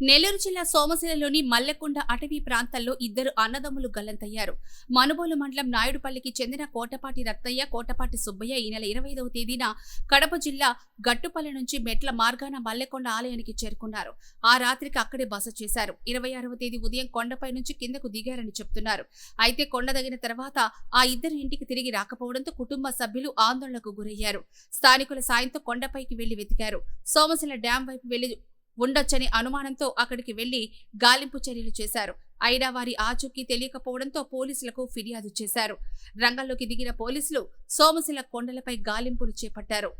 నెల్లూరు జిల్లా సోమశిలలోని మల్లెకొండ అటవీ ప్రాంతాల్లో ఇద్దరు అన్నదమ్ములు గల్లంతయ్యారు. మనుబోలు మండలం నాయుడుపల్లికి చెందిన కోటపాటి రత్నయ్య కోటపాటి సుబ్బయ్య ఈ నెల ఇరవై ఐదవ తేదీన కడప జిల్లా గట్టుపల్లి నుంచి మెట్ల మార్గాన మల్లెకొండ ఆలయానికి చేరుకున్నారు. ఆ రాత్రికి అక్కడే బస చేశారు. ఇరవై ఆరవ తేదీ ఉదయం కొండపై నుంచి కిందకు దిగారని చెప్తున్నారు. అయితే కొండదగిన తర్వాత ఆ ఇద్దరు ఇంటికి తిరిగి రాకపోవడంతో కుటుంబ సభ్యులు ఆందోళనకు గురయ్యారు. స్థానికుల సాయంతో కొండపైకి వెళ్ళి వెతికారు. సోమశిల డ్యాం వైపు వెళ్ళి ఉండొచ్చని అనుమానంతో అక్కడికి వెళ్ళి గాలింపు చర్యలు చేశారు. అయినా వారి ఆచూకీ తెలియకపోవడంతో పోలీసులకు ఫిర్యాదు చేశారు. రంగంలోకి దిగిన పోలీసులు సోమశిల కొండలపై గాలింపులు చేపట్టారు.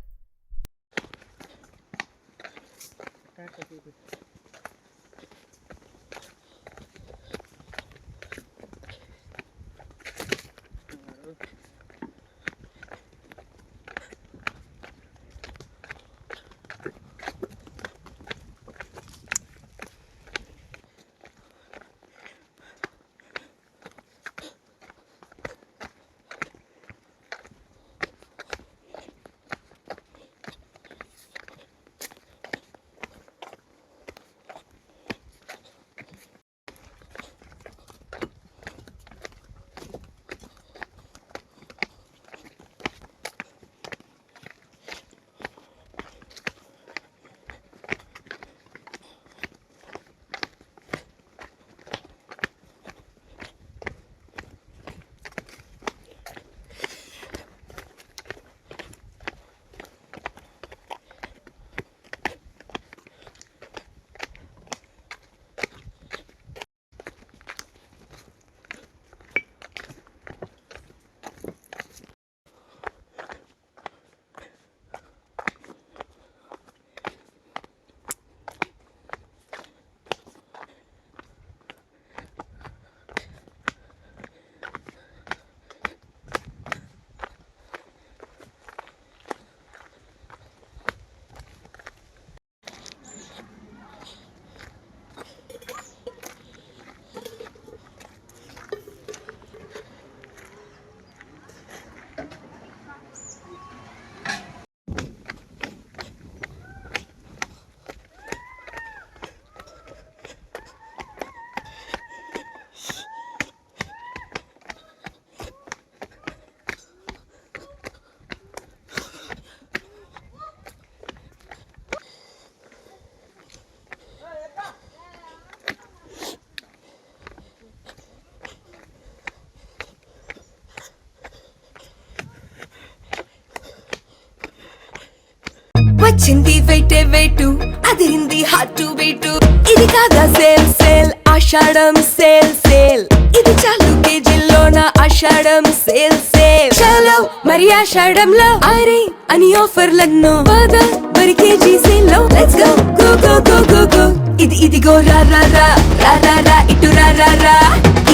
వచ్చింది వెయిటే వెయిటు. అదిరింది హాట్ వెయిటు ఇది కాదా sale sale Ashadham sale sale. ఇది చాలు కేజీల్లోన ఆషాఢం సేల్ సేల్. చలో మరి ఆషాఢంలో ఆరే అని ఆఫర్లను బాదా మరి కేజీ సేల్లో let's go go go go go go ఇది ఇదిగో రా రా రా. రా రా రా ఇటు రా రా రా.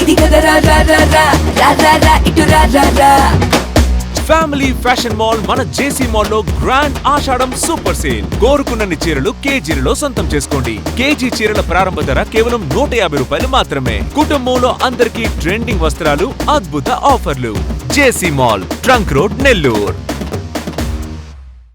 ఇది కదా రా రా రా. రా రా రా ఇటు రా రా రా. ఫ్యామిలీ ఫ్యాషన్ మాల్ మన జేసీ మాల్లో గ్రాండ్ ఆషాఢం సూపర్ సేల్. కోరుకున్నన్ని చీరలు కేజీలలో సొంతం చేసుకోండి. కేజీ చీరల ప్రారంభ ధర కేవలం నూట యాభై రూపాయలు మాత్రమే. కుటుంబంలో అందరికీ ట్రెండింగ్ వస్త్రాలు అద్భుత ఆఫర్లు. JC mall trunk road Nellore.